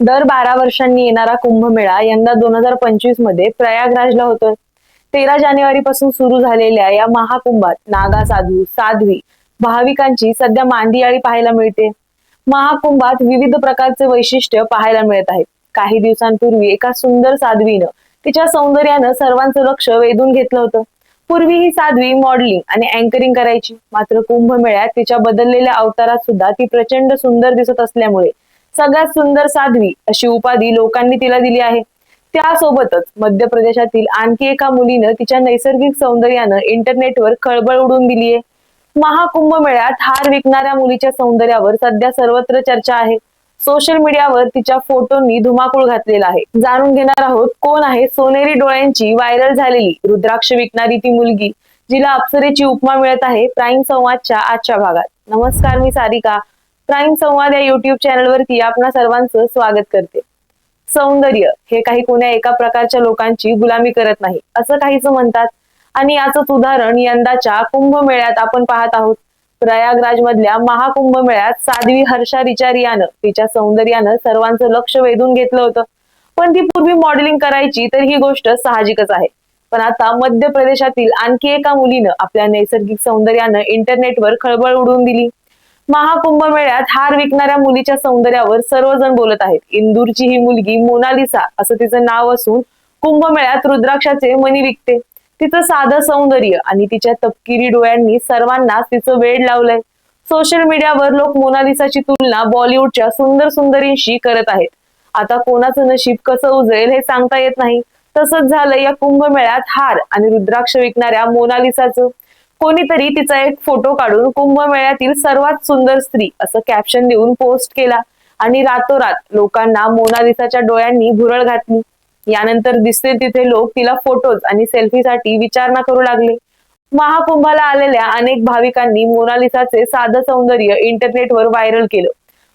दर बारा वर्षांनी येणारा कुंभमेळा यंदा दोन हजार पंचवीसमध्ये प्रयागराजला होतोय. तेरा जानेवारी पासून सुरू झालेल्या या महाकुंभात नागा साधू साध्वी भाविकांची सध्या मांदियाळी पाहायला मिळते. महाकुंभात विविध प्रकारचे वैशिष्ट्य पाहायला मिळत आहेत. काही दिवसांपूर्वी एका सुंदर साध्वीनं तिच्या सौंदर्यानं सर्वांचं लक्ष वेधून घेतलं होतं. पूर्वी ही साध्वी मॉडेलिंग आणि अँकरिंग करायची. मात्र कुंभमेळ्यात तिच्या बदललेल्या अवतारात सुद्धा ती प्रचंड सुंदर दिसत असल्यामुळे सगळ्यात सुंदर साध्वी अशी उपाधी लोकांनी तिला दिली आहे. त्यासोबतच मध्य प्रदेशातील आणखी एका मुलीनं तिच्या नैसर्गिक सौंदर्यानं इंटरनेटवर खळबळ उडून दिलीये. महाकुंभ मेळ्यात हार विकणाऱ्या मुलीच्या सौंदर्यावर सध्या सर्वत्र चर्चा आहे. सोशल मीडियावर तिच्या फोटोंनी धुमाकूळ घातलेला आहे. जाणून घेणार आहोत कोण आहे सोनेरी डोळ्यांची व्हायरल झालेली रुद्राक्ष विकणारी ती मुलगी जिला अप्सरेची उपमा मिळत आहे प्राईम संवादच्या आजच्या भागात. नमस्कार मी सारिका. प्राईम संवाद या युट्यूब चॅनलवरती आपणा सर्वांचं स्वागत करते. सौंदर्य हे काही कोण्या एका प्रकारच्या लोकांची गुलामी करत नाही असं काहीच म्हणतात. आणि याचंच उदाहरण यंदाच्या कुंभमेळ्यात आपण पाहत आहोत. प्रयागराज मधल्या महाकुंभ मेळ्यात साध्वी हर्षा रिचारियानं तिच्या सौंदर्यानं सर्वांचं लक्ष वेधून घेतलं होतं. पण ती पूर्वी मॉडेलिंग करायची तर ही गोष्ट साहजिकच आहे. पण आता मध्य प्रदेशातील आणखी एका मुलीनं आपल्या नैसर्गिक सौंदर्यानं इंटरनेटवर खळबळ उडवून दिली. महाकुंभ मेळ्यात हार विकणाऱ्या मुलीच्या सौंदर्यावर सर्वजण बोलत आहेत. इंदूरची ही मुलगी मोनालिसा असं तिचं नाव असून कुंभमेळ्यात रुद्राक्षाचे मनी विकते. तिचं साधं सौंदर्य आणि तिच्या तपकिरी डोळ्यांनी सर्वांनाच तिचं वेड लावलंय. सोशल मीडियावर लोक मोनालिसाची तुलना बॉलिवूडच्या सुंदर सुंदरींशी करत आहेत. आता कोणाचं नशीब कसं उजळेल हे सांगता येत नाही. तसंच झालं या कुंभमेळ्यात हार आणि रुद्राक्ष विकणाऱ्या मोनालिसाचं. कोणीतरी तिचा एक फोटो काढून कुंभमेळ्यातील सर्वात सुंदर स्त्री असं कॅप्शन देऊन पोस्ट केला. आणि रातोरात लोकांना मोनालिसाच्या डोळ्यांनी भुरळ घातली. यानंतर दिसते तिथे लोक तिला फोटोज आणि सेल्फीसाठी विचारणा करू लागले. महाकुंभाला आलेल्या अनेक भाविकांनी मोनालिसाचे साधं सौंदर्य इंटरनेटवर व्हायरल केलं.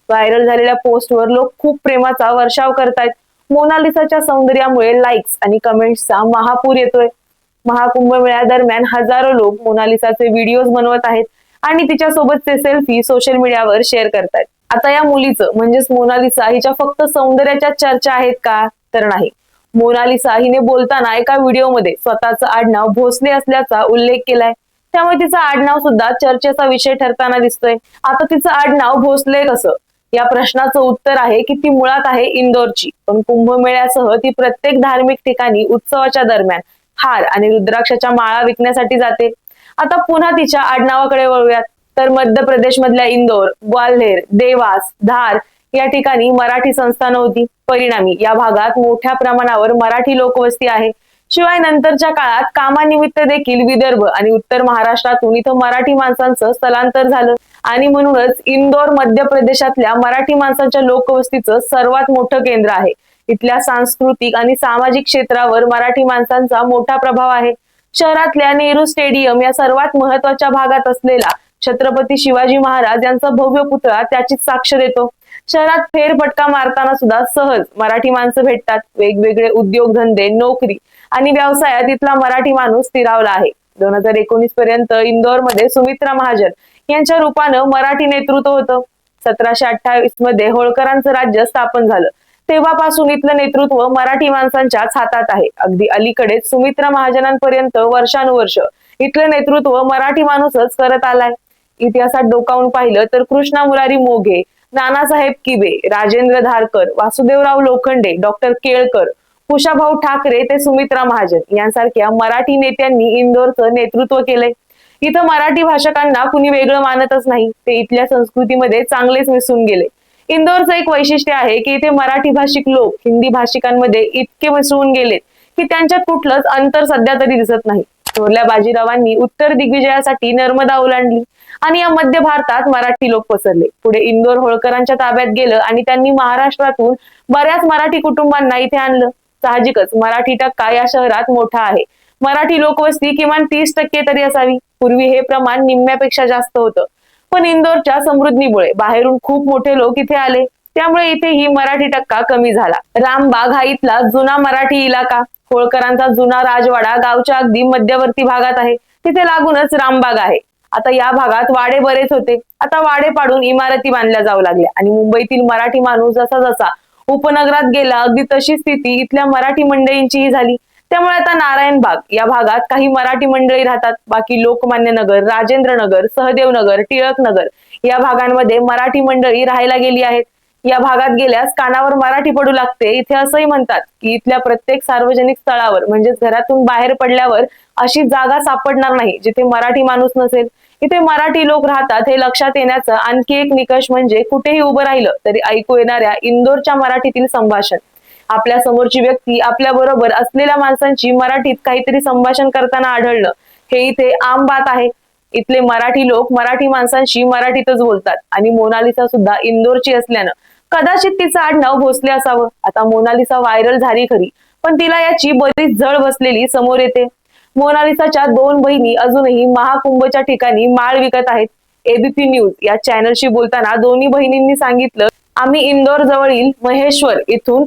व्हायरल झालेल्या पोस्टवर लोक खूप प्रेमाचा वर्षाव करतायत. मोनालिसाच्या सौंदर्यामुळे लाईक्स आणि कमेंट्सचा महापूर येतोय. महाकुंभ मेळ्यादरम्यान हजारो लोक मोनालिसाचे व्हिडिओज बनवत आहेत आणि तिच्यासोबतचे सेल्फी सोशल मीडियावर शेअर करतायत. आता या मुलीचं म्हणजेच मोनालिसा हिच्या फक्त सौंदर्याच्या चर्चा आहेत का? तर नाही. मोनालिसा हिने बोलताना एका व्हिडिओमध्ये स्वतःचं आडनाव भोसले असल्याचा उल्लेख केलाय. त्यामुळे तिचं आडनाव सुद्धा चर्चेचा विषय ठरताना दिसतोय. आता तिचं आडनाव भोसले कसं? या प्रश्नाचं उत्तर आहे की ती मुळात आहे इंदोरची पण कुंभमेळ्यासह ती प्रत्येक धार्मिक ठिकाणी उत्सवाच्या दरम्यान हार आणि रुद्राक्षाच्या माळा विकण्यासाठी जाते. आता पुन्हा तिच्या आडनावाकडे वळूयात. तर मध्य प्रदेश मधल्या इंदोर ग्वाल्हेर देवास धार या ठिकाणी मराठी संस्थानं होती. परिणामी या भागात मोठ्या प्रमाणावर मराठी लोकवस्ती आहे. शिवाय नंतरच्या काळात कामानिमित्त देखील विदर्भ आणि उत्तर महाराष्ट्रातून इथं मराठी माणसांचं स्थलांतर झालं. आणि म्हणूनच इंदोर मध्य प्रदेशातल्या मराठी माणसांच्या लोकवस्तीचं सर्वात मोठं केंद्र आहे. इथल्या सांस्कृतिक आणि सामाजिक क्षेत्रावर मराठी माणसांचा मोठा प्रभाव आहे. शहरातल्या नेहरू स्टेडियम या सर्वात महत्त्वाच्या भागात असलेला छत्रपती शिवाजी महाराज यांचा भव्य पुतळा त्याचीच साक्ष देतो. शहरात फेरफटका मारताना सुद्धा सहज मराठी माणसं भेटतात. वेगवेगळे उद्योगधंदे नोकरी आणि व्यवसायात इथला मराठी माणूस स्थिरावला आहे. दोन हजार एकोणीस पर्यंत इंदोरमध्ये सुमित्रा महाजन यांच्या रूपानं मराठी नेतृत्व होतं. सतराशे अठ्ठावीसमध्ये होळकरांचं राज्य स्थापन झालं. तेव्हापासून इथलं नेतृत्व मराठी माणसांच्याच हातात आहे. अगदी अलीकडेच सुमित्रा महाजनांपर्यंत वर्षानुवर्ष इथलं नेतृत्व मराठी माणूसच करत आलाय. इतिहासात डोकावून पाहिलं तर कृष्णा मुरारी मोघे नानासाहेब किबे राजेंद्र धारकर वासुदेवराव लोखंडे डॉक्टर केळकर कुशाभाऊ ठाकरे ते सुमित्रा महाजन यांसारख्या मराठी नेत्यांनी इंदोरचं नेतृत्व केलंय. इथं मराठी भाषकांना कुणी वेगळं मानतच नाही. ते इथल्या संस्कृतीमध्ये चांगलेच मिसळून गेले. इंदोरचं एक वैशिष्ट्य आहे की इथे मराठी भाषिक लोक हिंदी भाषिकांमध्ये इतके मिसळून गेलेत की त्यांच्यात कुठलंच अंतर सध्या तरी दिसत नाही. थोरल्या बाजीरावांनी उत्तर दिग्विजयासाठी नर्मदा ओलांडली आणि या मध्य भारतात मराठी लोक पसरले. पुढे इंदोर होळकरांच्या ताब्यात गेलं आणि त्यांनी महाराष्ट्रातून बऱ्याच मराठी कुटुंबांना इथे आणलं. साहजिकच मराठी टक्का या शहरात मोठा आहे. मराठी लोकवस्ती किमान तीस टक्के तरी असावी. पूर्वी हे प्रमाण निम्म्यापेक्षा जास्त होतं. पण इंदोरच्या समृद्धीमुळे बाहेरून खूप मोठे लोक इथे आले. त्यामुळे इथे ही मराठी टक्का कमी झाला. रामबाग हा इथला जुना मराठी इलाका. होळकरांचा जुना राजवाडा गावच्या अगदी मध्यवर्ती भागात आहे. तिथे लागूनच रामबाग आहे. आता या भागात वाडे बरेच होते. आता वाडे पाडून इमारती बांधल्या जाऊ लागल्या. आणि मुंबईतील मराठी माणूस जसा जसा उपनगरात गेला अगदी तशी स्थिती इथल्या मराठी मंडळींचीही झाली. त्यामुळे आता नारायण बाग या भागात काही मराठी मंडळी राहतात बाकी लोकमान्य नगर राजेंद्र नगर सहदेव नगर टिळक नगर या भागांमध्ये मराठी मंडळी राहायला गेली आहेत. या भागात गेल्यास कानावर मराठी पडू लागते. इथे असंही म्हणतात की इथल्या प्रत्येक सार्वजनिक स्थळावर म्हणजेच घरातून बाहेर पडल्यावर अशी जागा सापडणार नाही जिथे मराठी माणूस नसेल. इथे मराठी लोक राहतात हे लक्षात येण्याचं आणखी एक निकष म्हणजे कुठेही उभं राहिलं तरी ऐकू येणाऱ्या इंदोरच्या मराठीतील संभाषण. आपल्या समोरची व्यक्ती आपल्या बरोबर असलेल्या माणसांची मराठीत काहीतरी संभाषण करताना आढळलं. हे इथे आम बात आहे. इथले मराठी लोक मराठी माणसांशी मराठीतच बोलतात. आणि मोनालिसा सुद्धा इंदोरची असल्यानं कदाचित तिचं आडनाव भोसले असावं. आता मोनालिसा व्हायरल झाली खरी पण तिला याची बरीच जळ बसलेली समोर येते. मोनालिसाच्या दोन बहिणी अजूनही महाकुंभच्या ठिकाणी माळ विकत आहेत. एबीपी न्यूज या चॅनलशी बोलताना दोन्ही बहिणींनी सांगितलं आम्ही इंदोर जवळील महेश्वर इथून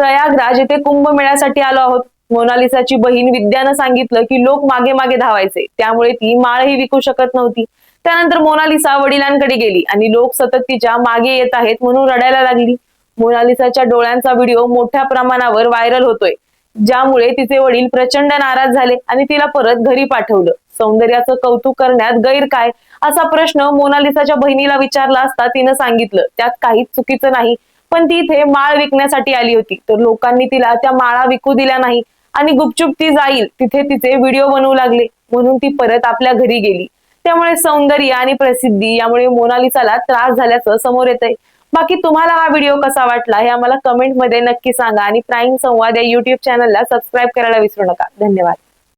प्रयागराज येथे कुंभमेळ्यासाठी आलो आहोत. मोनालिसाची बहीण विद्यानं सांगितलं की लोक मागे मागे धावायचे. त्यामुळे ती माळही विकू शकत नव्हती. त्यानंतर मोनालिसा वडिलांकडे गेली आणि लोक सतत तिच्यामागे येत आहेत म्हणून रडायला लागली. मोनालिसाच्या डोळ्यांचा व्हिडिओ मोठ्या प्रमाणावर व्हायरल होतोय. ज्यामुळे तिचे वडील प्रचंड नाराज झाले आणि तिला परत घरी पाठवलं. सौंदर्याचं कौतुक करण्यात गैर काय? असा प्रश्न मोनालिसाच्या बहिणीला विचारला असता तिनं सांगितलं. त्यात काहीच चुकीचं नाही. पण ती इथे माळ विकण्यासाठी आली होती. तर लोकांनी तिला त्या माळा विकू दिल्या नाही. आणि गुपचूप ती जाईल. तिथे तिचे व्हिडिओ बनवू लागले. म्हणून ती परत आपल्या घरी गेली. त्यामुळे सौंदर्य आणि प्रसिद्धी यामुळे मोनालिसाला त्रास झाल्याचं समोर येत बाकी तुम्हाला हा व्हिडिओ कसा वाटला हे आम्हाला कमेंटमध्ये नक्की सांगा. आणि प्राईम संवाद या युट्यूब चॅनलला सबस्क्राईब करायला विसरू नका. धन्यवाद.